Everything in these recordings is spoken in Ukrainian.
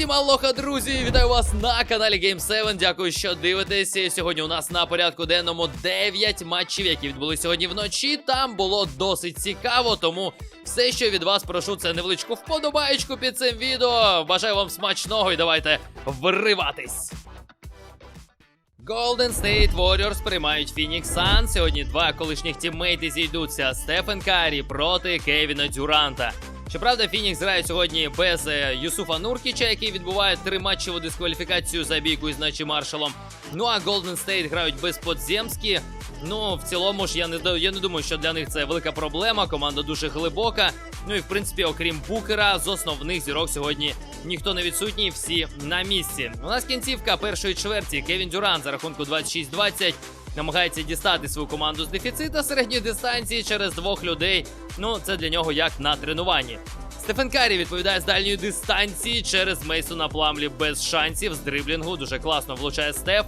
Усім алоха, друзі! Вітаю вас на каналі Game 7. Дякую, що дивитесь. Сьогодні у нас на порядку денному 9 матчів, які відбулись сьогодні вночі. Там було досить цікаво, тому все, що від вас прошу, це невеличку вподобаєчку під цим відео. Бажаю вам смачного і давайте вриватись. Golden State Warriors приймають Phoenix Suns. Сьогодні два колишніх тіммейти зійдуться Стефен Карі проти Кевіна Дюранта. Щоправда, Фінікс грає сьогодні без е, Юсуфа Нуркіча, який відбуває три матчеву дискваліфікацію за бійку із Начі Маршалом. Ну а Golden State грають без Подземські. Ну, в цілому ж я не я не думаю, що для них це велика проблема. Команда дуже глибока. Ну і в принципі, окрім Букера, з основних зірок сьогодні ніхто не відсутній, всі на місці. У нас кінцівка першої чверті. Кевін Дюран за рахунку 26-20 намагається дістати свою команду з дефіцита середньої дистанції через двох людей. Ну, це для нього як на тренуванні. Стефен Карі відповідає з дальньої дистанції через Мейсона Пламлі без шансів з дриблінгу. Дуже класно влучає Стеф.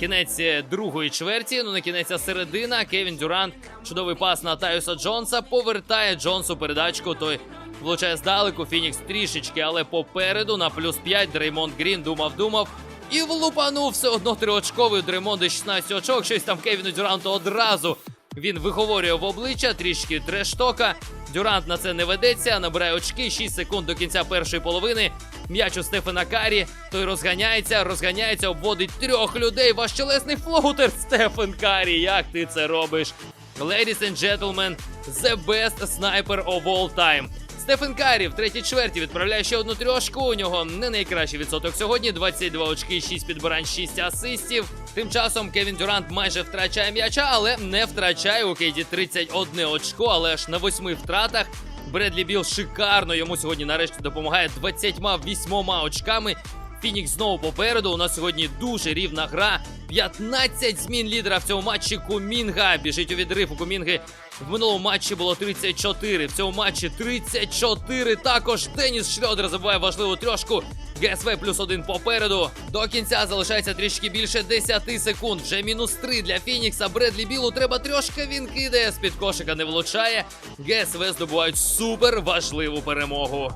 Кінець другої чверті, ну не кінець середина. Кевін Дюрант, чудовий пас на Таюса Джонса. Повертає Джонсу передачку. Той влучає здалеку. Фінікс трішечки, але попереду на плюс 5 Дреймонд Грін думав, думав. І влупанув все одно триочковий у Дреймонда 16 очок. Щось там Кевіну Дюранту одразу. Він виговорює в обличчя трішки трештока. Дюрант на це не ведеться, набирає очки 6 секунд до кінця першої половини. М'яч у Стефана Карі. Той розганяється, розганяється, обводить трьох людей. Важчелесний флоутер Стефан Карі. Як ти це робиш? Ladies and gentlemen, the best sniper of all time. Стефен Карі в третій чверті відправляє ще одну трьошку. У нього не найкращий відсоток сьогодні. 22 очки, 6 підбирань, 6 асистів. Тим часом Кевін Дюрант майже втрачає м'яча, але не втрачає у Кейді 31 очко, але аж на восьми втратах. Бредлі Біл шикарно йому сьогодні нарешті допомагає 28 очками. Фінікс знову попереду. У нас сьогодні дуже рівна гра. 15 змін лідера в цьому матчі. Кумінга біжить у відрив. У Кумінги в минулому матчі було 34. В цьому матчі 34. Також Деніс Шльодер забуває важливу трьошку. ГСВ плюс один попереду. До кінця залишається трішки більше 10 секунд. Вже мінус 3 для Фінікса. Бредлі Білу треба трьошка. Він кидає. З-під кошика не влучає. ГСВ здобувають супер важливу перемогу.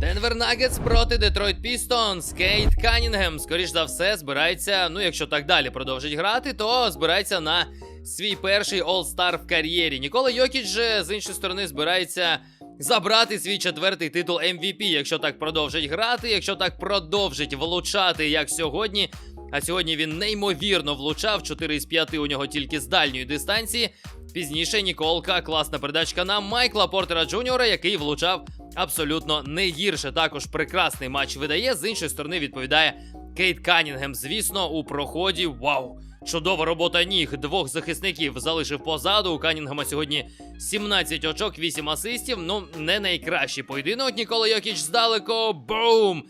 Денвер Нагетс проти Детройт Пістонс. Кейт Канінгем, скоріш за все, збирається. Ну, якщо так далі продовжить грати, то збирається на свій перший All-Star в кар'єрі. Нікола Йокіч же з іншої сторони збирається забрати свій четвертий титул MVP, якщо так продовжить грати, якщо так продовжить влучати, як сьогодні. А сьогодні він неймовірно влучав 4 із 5 у нього тільки з дальньої дистанції. Пізніше Ніколка, класна передачка на Майкла Портера Джуніора, який влучав абсолютно не гірше. Також прекрасний матч видає. З іншої сторони відповідає Кейт Канінгем. Звісно, у проході. Вау! Чудова робота ніг. Двох захисників залишив позаду. У Канінгема сьогодні 17 очок, 8 асистів. Ну, не найкращий поєдинок. Нікола Йокіч здалеко. Бум!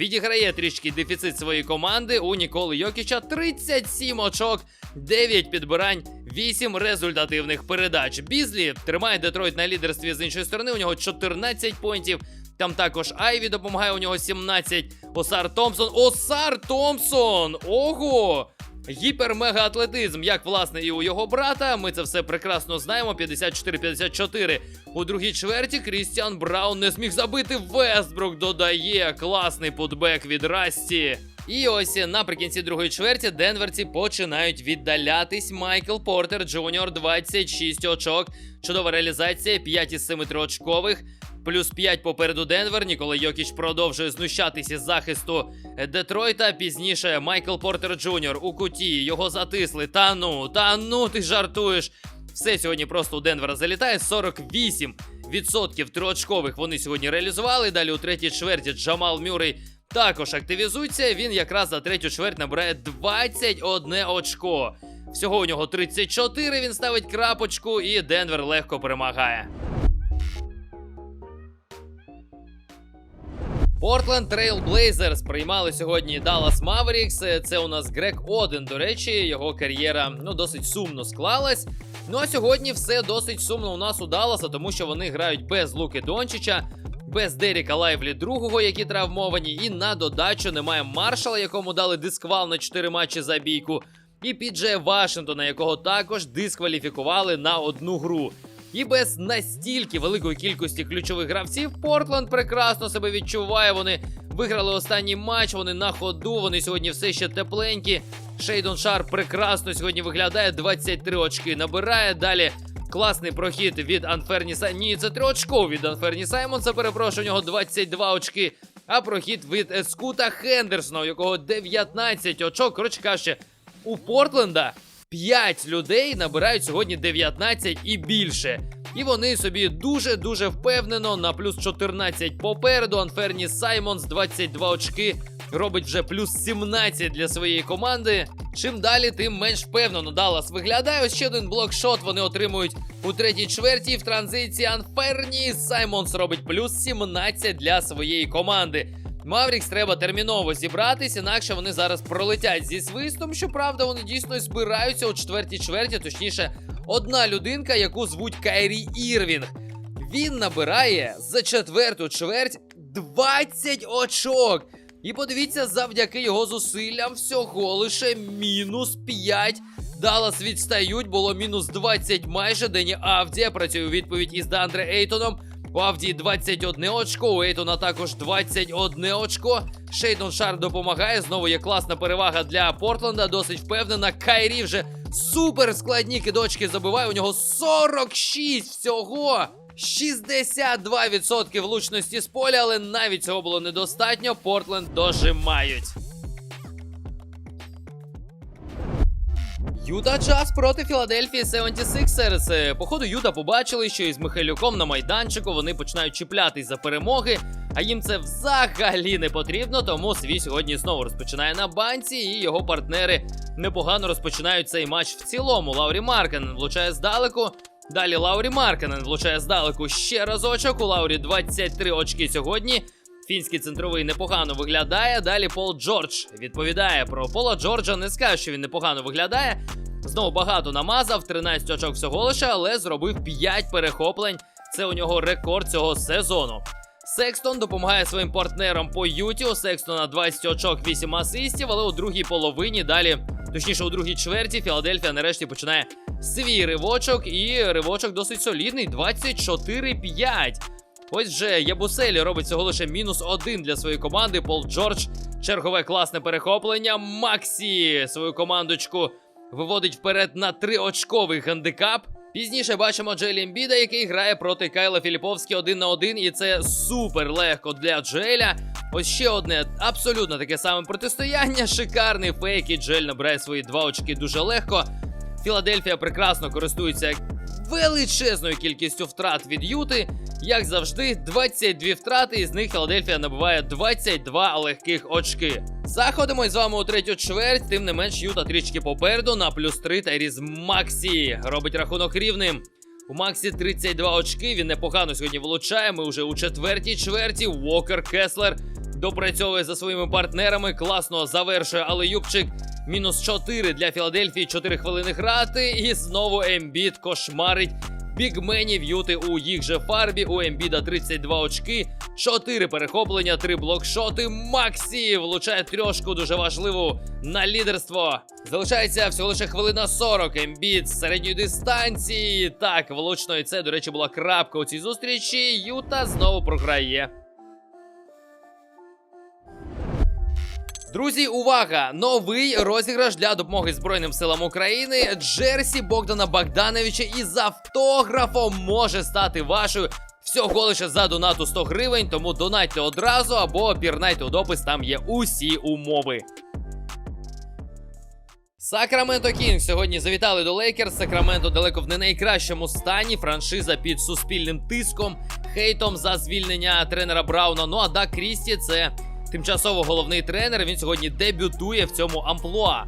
Відіграє трішки дефіцит своєї команди. У Ніколи Йокіча 37 очок, 9 підбирань, 8 результативних передач. Бізлі тримає Детройт на лідерстві з іншої сторони. У нього 14 поінтів. Там також Айві допомагає, у нього 17. Осар Томпсон. Осар Томпсон! Ого! Гіпер-мега-атлетизм, як власне і у його брата. Ми це все прекрасно знаємо. 54-54. У другій чверті Крістіан Браун не зміг забити. Вестбрук додає класний путбек від Расті. І ось наприкінці другої чверті денверці починають віддалятись. Майкл Портер Джуніор 26 очок. Чудова реалізація, 5 із 7 триочкових. Плюс 5 попереду Денвер. Ніколи Йокіч продовжує знущатися з захисту Детройта. Пізніше Майкл Портер Джуніор у куті. Його затисли. Та ну, та ну, ти жартуєш. Все сьогодні просто у Денвера залітає. 48 відсотків триочкових вони сьогодні реалізували. Далі у третій чверті Джамал Мюррей також активізується. Він якраз за третю чверть набирає 21 очко. Всього у нього 34. Він ставить крапочку, і Денвер легко перемагає. Портленд Трейл Блейзерс приймали сьогодні Dallas Mavericks. Це у нас Грег Оден. До речі, його кар'єра ну досить сумно склалась. Ну а сьогодні все досить сумно у нас у Далласа, тому що вони грають без Луки Дончича, без Деріка Лайвлі другого, які травмовані, і на додачу немає Маршала, якому дали дисквал на 4 матчі за бійку, і Піджея Вашингтона, якого також дискваліфікували на одну гру. І без настільки великої кількості ключових гравців Портленд прекрасно себе відчуває. Вони виграли останній матч, вони на ходу, вони сьогодні все ще тепленькі. Шейдон Шар прекрасно сьогодні виглядає, 23 очки набирає. Далі класний прохід від Анферніса. Ні, це 3 очков від Анферні Саймонса. Перепрошую, у нього 22 очки. А прохід від е, Скута Хендерсона, у якого 19 очок. Коротше кажучи, у Портленда 5 людей набирають сьогодні 19 і більше. І вони собі дуже-дуже впевнено на плюс 14 попереду. Анферні Саймонс 22 очки. Робить вже плюс 17 для своєї команди. Чим далі, тим менш впевнено Даллас виглядає. Ось ще один блокшот вони отримують у третій чверті. В транзиції Анферні Саймонс робить плюс 17 для своєї команди. Маврікс треба терміново зібратись, інакше вони зараз пролетять зі свистом. Щоправда, вони дійсно збираються у четвертій чверті, точніше, одна людинка, яку звуть Кайрі Ірвінг. Він набирає за четверту чверть 20 очок. І подивіться, завдяки його зусиллям всього лише мінус 5. Даллас відстають, було мінус 20 майже. Дені Авдія працює у відповідь із Дандре Ейтоном. У Авдії 21 очко, у Ейтона також 21 очко. Шейдон Шар допомагає. Знову є класна перевага для Портленда. Досить впевнена. Кайрі вже супер складні кидочки забиває. У нього 46 всього. 62% влучності з поля, але навіть цього було недостатньо. Портленд дожимають. Юта Джаз проти Філадельфії 76ers. Е, Походу, Юта побачили, що із Михайлюком на майданчику вони починають чіплятись за перемоги, а їм це взагалі не потрібно, тому свій сьогодні знову розпочинає на банці, і його партнери непогано розпочинають цей матч в цілому. Лаурі Маркен влучає здалеку. Далі Лаурі Марканен влучає здалеку ще разочок. У Лаурі 23 очки сьогодні. Фінський центровий непогано виглядає. Далі Пол Джордж відповідає про Пола Джорджа. Не скаже, що він непогано виглядає. Знову багато намазав, 13 очок всього лише, але зробив 5 перехоплень. Це у нього рекорд цього сезону. Секстон допомагає своїм партнерам по Юті. У Секстона 20 очок, 8 асистів, але у другій половині далі, точніше, у другій чверті, Філадельфія нарешті починає свій ривочок, і ривочок досить солідний 24-5. Ось вже Ябуселі робить цього лише мінус один для своєї команди. Пол Джордж, чергове класне перехоплення. Максі свою командочку виводить вперед на триочковий гандикап. Пізніше бачимо Джелі Ембіда, який грає проти Кайла Філіповський один на один, і це супер легко для Джеля. Ось ще одне абсолютно таке саме протистояння. Шикарний фейк, і Джель набирає свої два очки дуже легко. Філадельфія прекрасно користується величезною кількістю втрат від Юти. Як завжди, 22 втрати, із них Філадельфія набуває 22 легких очки. Заходимо з вами у третю чверть, тим не менш Юта трішки попереду на плюс 3 Тайріз Максі. Робить рахунок рівним. У Максі 32 очки. Він непогано сьогодні влучає. Ми вже у четвертій чверті. Уокер Кеслер допрацьовує за своїми партнерами. Класно завершує, але Юбчик мінус 4 для Філадельфії. 4 хвилини грати. І знову Ембіт кошмарить бігменів Юти у їх же фарбі. У Ембіда 32 очки, 4 перехоплення, 3 блокшоти. Максі влучає трьошку дуже важливу на лідерство. Залишається всього лише хвилина 40. Ембід з середньої дистанції. Так, влучно, і це, до речі, була крапка у цій зустрічі. Юта знову програє. Друзі, увага! Новий розіграш для допомоги Збройним силам України. Джерсі Богдана Богдановича із автографом може стати вашою всього лише за донату 100 гривень. Тому донатьте одразу або пірнайте у допис, там є усі умови. Сакраменто Кінг сьогодні завітали до Лейкерс. Сакраменто далеко в не найкращому стані. Франшиза під суспільним тиском, хейтом за звільнення тренера Брауна. Ну а Дак Крісті це тимчасово головний тренер. Він сьогодні дебютує в цьому амплуа.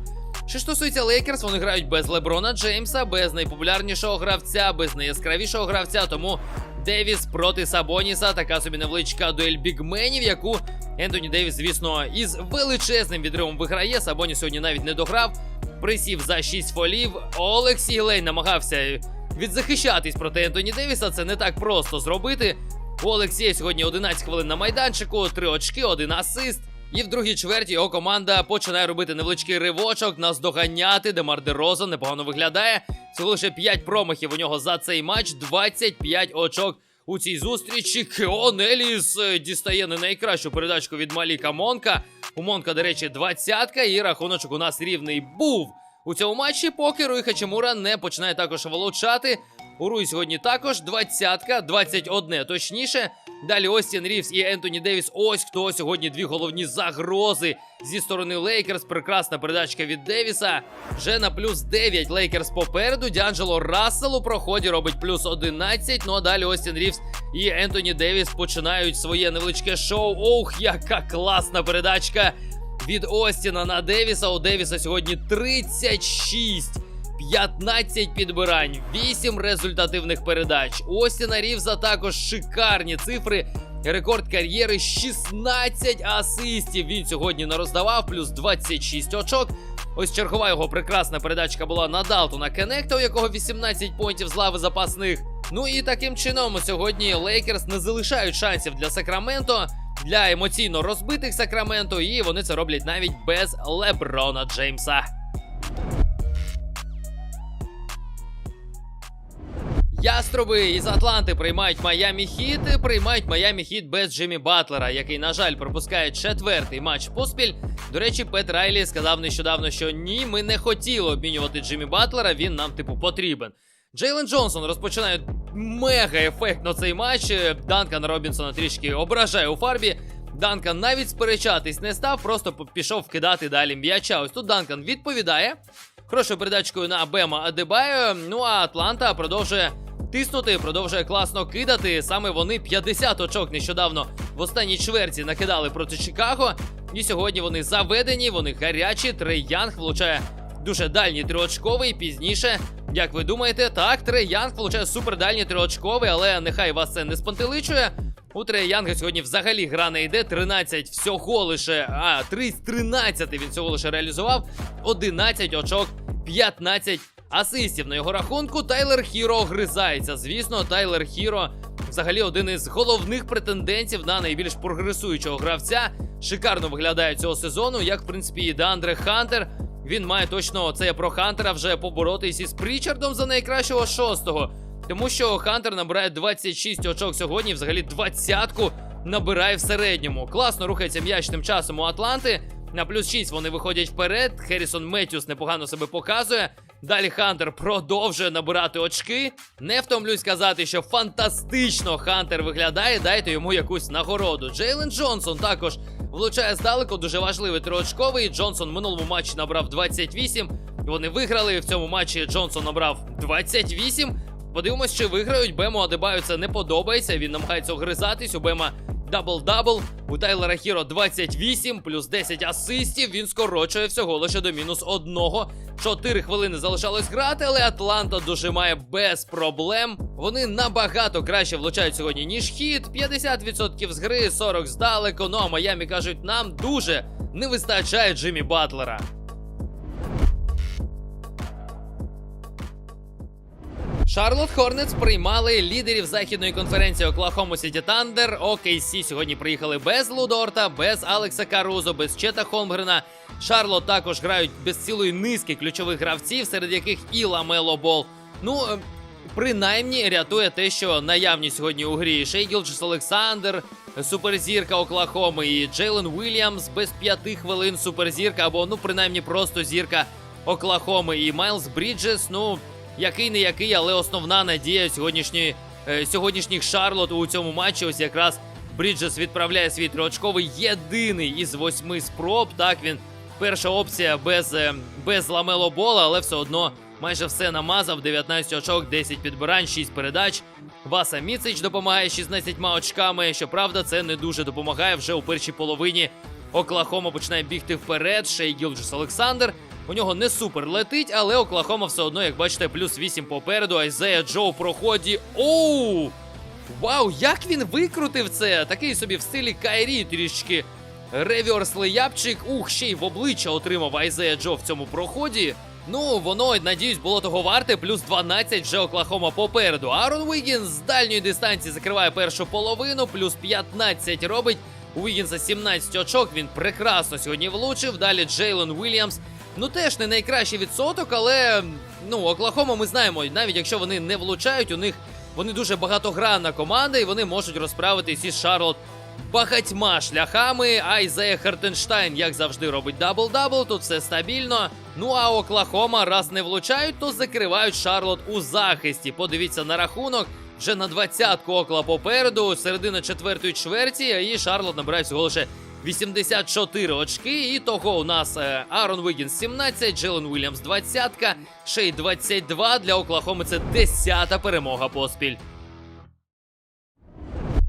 Що стосується Лейкерс, вони грають без Леброна Джеймса, без найпопулярнішого гравця, без найяскравішого гравця. Тому Девіс проти Сабоніса. Така собі невеличка дуель бігменів, яку Ентоні Девіс, звісно, із величезним відривом виграє. Сабоніс сьогодні навіть не дограв. Присів за 6 фолів. Олексій Лей намагався відзахищатись проти Ентоні Девіса. Це не так просто зробити. У Олексія сьогодні 11 хвилин на майданчику, 3 очки, 1 асист. І в другій чверті його команда починає робити невеличкий ривочок, наздоганяти. Демар Дерозан непогано виглядає. Всього лише 5 промахів у нього за цей матч, 25 очок у цій зустрічі. Кеон Еліс е, дістає не найкращу передачку від Маліка Монка. У Монка, до речі, двадцятка, і рахуночок у нас рівний був у цьому матчі. Поки Руй Хачимура не починає також волочати. У Руй сьогодні також двадцятка, 21 точніше. Далі Остін Рівс і Ентоні Девіс. Ось хто сьогодні дві головні загрози зі сторони Лейкерс. Прекрасна передачка від Девіса. Вже на плюс 9 Лейкерс попереду. Діанджело Рассел у проході робить плюс 11. Ну а далі Остін Рівс і Ентоні Девіс починають своє невеличке шоу. Ох, яка класна передачка від Остіна на Девіса. У Девіса сьогодні 36. 15 підбирань, 8 результативних передач. Остіна Рівза також шикарні цифри. Рекорд кар'єри 16 асистів. Він сьогодні не роздавав, плюс 26 очок. Ось чергова його прекрасна передачка була на Далтона Кенекта, у якого 18 понтів з лави запасних. Ну і таким чином сьогодні Лейкерс не залишають шансів для Сакраменто, для емоційно розбитих Сакраменто, і вони це роблять навіть без Леброна Джеймса. Яструби із Атланти приймають Майамі Хіт, приймають Майамі Хіт без Джиммі Батлера, який, на жаль, пропускає четвертий матч поспіль. До речі, Пет Райлі сказав нещодавно, що ні, ми не хотіли обмінювати Джиммі Батлера, він нам, типу, потрібен. Джейлен Джонсон розпочинає мега ефектно цей матч. Данкан Робінсона трішки ображає у фарбі. Данкан навіть сперечатись не став, просто пішов вкидати далі м'яча. Ось тут Данкан відповідає. Хорошою передачкою на Бема Адебаю. Ну а Атланта продовжує тиснути, продовжує класно кидати. Саме вони 50 очок нещодавно в останній чверті накидали проти Чикаго. І сьогодні вони заведені, вони гарячі. Трей Янг влучає дуже дальній триочковий. Пізніше, як ви думаєте, так, Трей Янг влучає супердальній триочковий, але нехай вас це не спонтеличує. У Трея Янга сьогодні взагалі гра не йде. 13 всього лише. А, 3 з 13 він всього лише реалізував. 11 очок, 15 асистів на його рахунку. Тайлер Хіро гризається. Звісно, Тайлер Хіро взагалі один із головних претендентів на найбільш прогресуючого гравця. Шикарно виглядає цього сезону, як в принципі і Деандре Хантер. Він має точно це про Хантера вже поборотись із Прічардом за найкращого шостого. Тому що Хантер набирає 26 очок сьогодні, взагалі двадцятку набирає в середньому. Класно рухається м'яч тим часом у Атланти. На плюс 6 вони виходять вперед. Херрісон Меттюс непогано себе показує. Далі Хантер продовжує набирати очки. Не втомлюсь сказати, що фантастично Хантер виглядає. Дайте йому якусь нагороду. Джейлен Джонсон також влучає здалеку. Дуже важливий триочковий. Джонсон в минулому матчі набрав 28. Вони виграли в цьому матчі. Джонсон набрав 28. Подивимось, чи виграють. Бему Адебаю це не подобається. Він намагається огризатись. У Бема дабл-дабл. У Тайлера Хіро 28, плюс 10 асистів. Він скорочує всього лише до мінус одного. Чотири хвилини залишалось грати, але Атланта дожимає без проблем. Вони набагато краще влучають сьогодні, ніж хід. 50% з гри, 40 здалеку. Ну а Майамі кажуть, нам дуже не вистачає Джиммі Батлера. Шарлот Хорнетс приймали лідерів західної конференції Оклахому Сіті Тандер. OKC сьогодні приїхали без Лудорта, без Алекса Карузо, без Чета Холмгрена. Шарлот також грають без цілої низки ключових гравців, серед яких і Ламело Бол. Ну, е, принаймні рятує те, що наявні сьогодні у грі Шей Гілджес Олександр, суперзірка Оклахоми і Джейлен Уільямс без п'яти хвилин суперзірка, або ну принаймні просто зірка Оклахоми і Майлз Бріджес. Ну який не який, але основна надія сьогоднішньої е, сьогоднішніх Шарлот у цьому матчі. Ось якраз Бріджес відправляє свій триочковий єдиний із восьми спроб. Так він перша опція без, е, без ламело бола, але все одно майже все намазав. 19 очок, 10 підбирань, 6 передач. Васа Міцич допомагає 16 очками. Щоправда, це не дуже допомагає вже у першій половині. Оклахома починає бігти вперед. Шей Гілджус Олександр. У нього не супер летить, але Оклахома все одно, як бачите, плюс 8 попереду. Айзея Джо у проході. Оу! Вау, як він викрутив це! Такий собі в стилі Кайрі трішки реверс леяпчик. Ух, ще й в обличчя отримав Айзея Джо в цьому проході. Ну, воно, надіюсь, було того варте. Плюс 12 вже Оклахома попереду. Арон Вігін з дальньої дистанції закриває першу половину, плюс 15 робить. У Вігінса 17 очок. Він прекрасно сьогодні влучив. Далі Джейлон Уільямс. Ну теж не найкращий відсоток, але ну Оклахома ми знаємо, навіть якщо вони не влучають, у них вони дуже багатогранна команда, і вони можуть розправитись із Шарлот багатьма шляхами. Айзея Хартенштайн, як завжди, робить дабл-дабл. Тут все стабільно. Ну а Оклахома, раз не влучають, то закривають Шарлот у захисті. Подивіться на рахунок. Вже на двадцятку окла попереду, середина четвертої чверті, і Шарлот набирає всього лише 84 очки. І того у нас е, Аарон Вигінс 17, Джелен Уільямс 20, Шей 22. Для Оклахоми це 10-та перемога поспіль.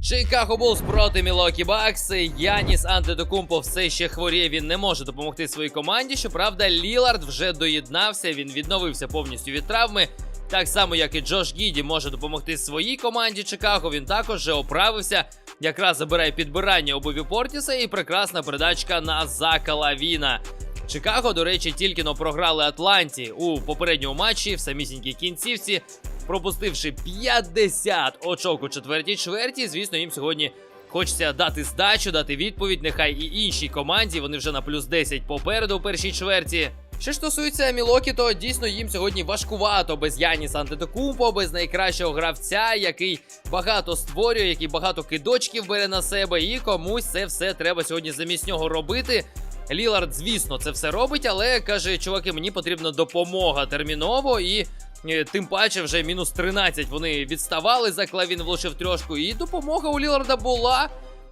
Чикаго Булс проти Мілокі Бакс. Яніс Антедокумпо все ще хворіє. Він не може допомогти своїй команді. Щоправда, Лілард вже доєднався. Він відновився повністю від травми. Так само, як і Джош Гіді може допомогти своїй команді Чикаго. Він також вже оправився. Якраз забирає підбирання у Бобі Портіса і прекрасна передачка на Зака Лавіна. Чикаго, до речі, тільки но програли Атланті у попередньому матчі в самісінькій кінцівці, пропустивши 50 очок у четвертій чверті. Звісно, їм сьогодні хочеться дати здачу, дати відповідь. Нехай і іншій команді. Вони вже на плюс 10 попереду у першій чверті. Що ж стосується Мілокі, то дійсно їм сьогодні важкувато без Яніса Антетокумпо, без найкращого гравця, який багато створює, який багато кидочків бере на себе, і комусь це все треба сьогодні замість нього робити. Лілард, звісно, це все робить, але каже, чуваки, мені потрібна допомога терміново і. е, Тим паче вже мінус 13 вони відставали за клавін влучив трьошку. І допомога у Ліларда була.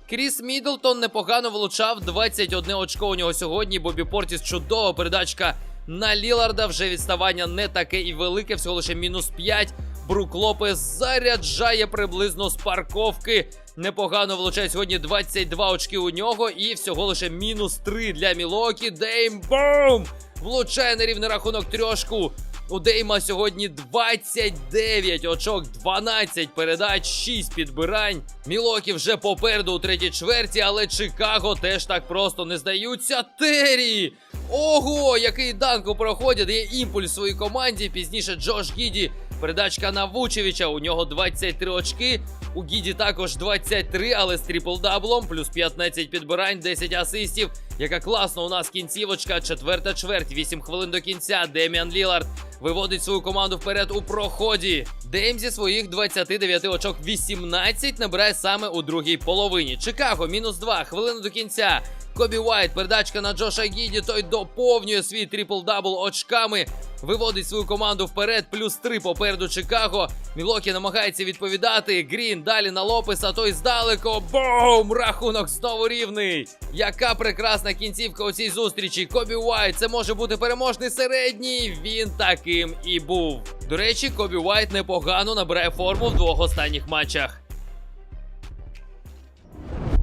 Кріс Мідлтон непогано влучав 21 очко у нього сьогодні. Бобі Портіс чудова передачка на Ліларда. Вже відставання не таке і велике, всього лише мінус 5. Брук Лопес заряджає приблизно з парковки. Непогано влучає сьогодні 22 очки у нього. І всього лише мінус 3 для Мілокі. Дейм бум! Влучає на рівний рахунок трьошку. У Дейма сьогодні 29 очок, 12 передач, 6 підбирань. Мілокі вже попереду у третій чверті, але Чикаго теж так просто не здаються. Террі! Ого, який данку проходять, дає імпульс своїй команді. Пізніше Джош Гіді. Передачка на Вучевича. У нього 23 очки. У Гіді також 23, але з трипл-даблом, плюс 15 підбирань, 10 асистів. Яка класна у нас кінцівочка. Четверта чверть, 8 хвилин до кінця. Деміан Лілард виводить свою команду вперед у проході. Дейм зі своїх 29 очок 18 набирає саме у другій половині. Чикаго мінус 2, хвилини до кінця. Кобі Уайт, передачка на Джоша Гіді, той доповнює свій трипл-дабл очками. Виводить свою команду вперед, плюс 3 попереду Чикаго. Мілокі намагається відповідати. Грін далі на Лопеса, той здалеко. Бум! Рахунок знову рівний. Яка прекрасна кінцівка у цій зустрічі. Кобі Уайт, це може бути переможний середній. Він таким і був. До речі, Кобі Уайт непогано набирає форму в двох останніх матчах.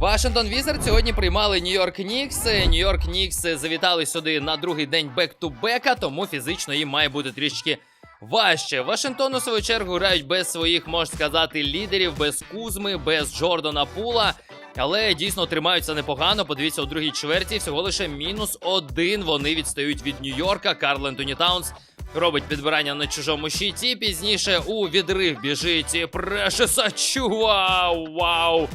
Вашингтон Візард сьогодні приймали Нью-Йорк Нікс. Нью-Йорк Нікс завітали сюди на другий день бек-ту-бека, тому фізично їм має бути трішки важче. Вашингтон у свою чергу грають без своїх, можна сказати, лідерів, без Кузми, без Джордана Пула. Але дійсно тримаються непогано. Подивіться, у другій чверті всього лише мінус один. Вони відстають від Нью-Йорка. Карл Ентоні Таунс робить підбирання на чужому щиті. Пізніше у відрив біжить Прешеса Чувау! Вау!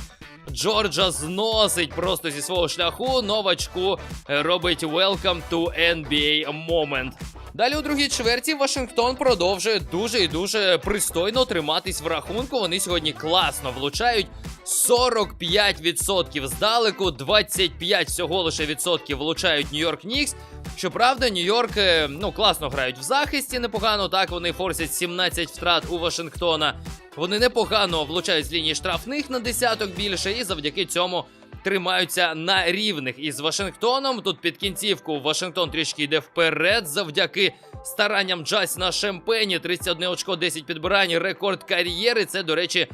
Джорджа зносить просто зі свого шляху. Новачку е, робить welcome to NBA moment. Далі у другій чверті Вашингтон продовжує дуже і дуже пристойно триматись в рахунку. Вони сьогодні класно влучають. 45% здалеку, 25 всього лише відсотків влучають Нью-Йорк Нікс. Щоправда, Нью-Йорк е, ну класно грають в захисті непогано. Так вони форсять 17 втрат у Вашингтона. Вони непогано влучають з лінії штрафних на десяток більше, і завдяки цьому тримаються на рівних із Вашингтоном. Тут під кінцівку Вашингтон трішки йде вперед завдяки старанням Джасіна Шемпені. 31 очко, 10 підбирань, рекорд кар'єри. Це, до речі,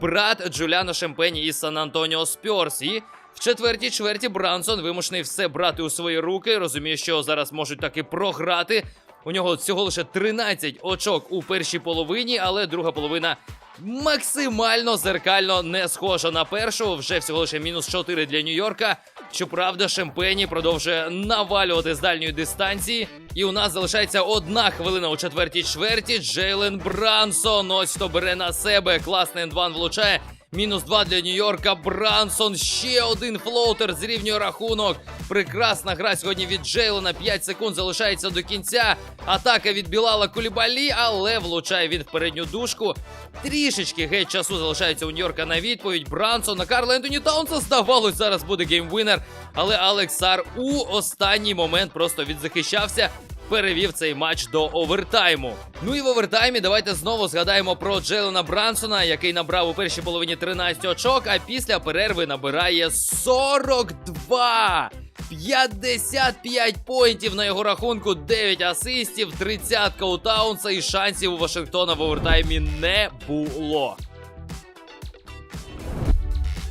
брат Джуляна Шемпені із Сан Антоніо Спьорс. І в четвертій чверті Брансон вимушений все брати у свої руки. Розуміє, що зараз можуть таки програти. У нього всього лише 13 очок у першій половині, але друга половина максимально зеркально не схожа на першу. Вже всього лише мінус 4 для Нью-Йорка. Щоправда, Шемпені продовжує навалювати з дальньої дистанції. І у нас залишається одна хвилина у четвертій чверті. Джейлен Брансон. Ось хто бере на себе. Класний ендван влучає. Мінус 2 для Нью-Йорка. Брансон. Ще один флоутер зрівнює рахунок. Прекрасна гра сьогодні від Джейлона. 5 секунд залишається до кінця. Атака від Білала Кулібалі, але влучає він в передню дужку. Трішечки геть часу залишається у Нью-Йорка на відповідь. Брансон на Карла Ентоні Таунса. Здавалось, зараз буде геймвинер. Але Алексар у останній момент просто відзахищався. Перевів цей матч до овертайму. Ну і в овертаймі давайте знову згадаємо про Джелена Брансона, який набрав у першій половині 13 очок, а після перерви набирає 42! 55 поінтів на його рахунку, 9 асистів, 30 у Таунса і шансів у Вашингтона в овертаймі не було.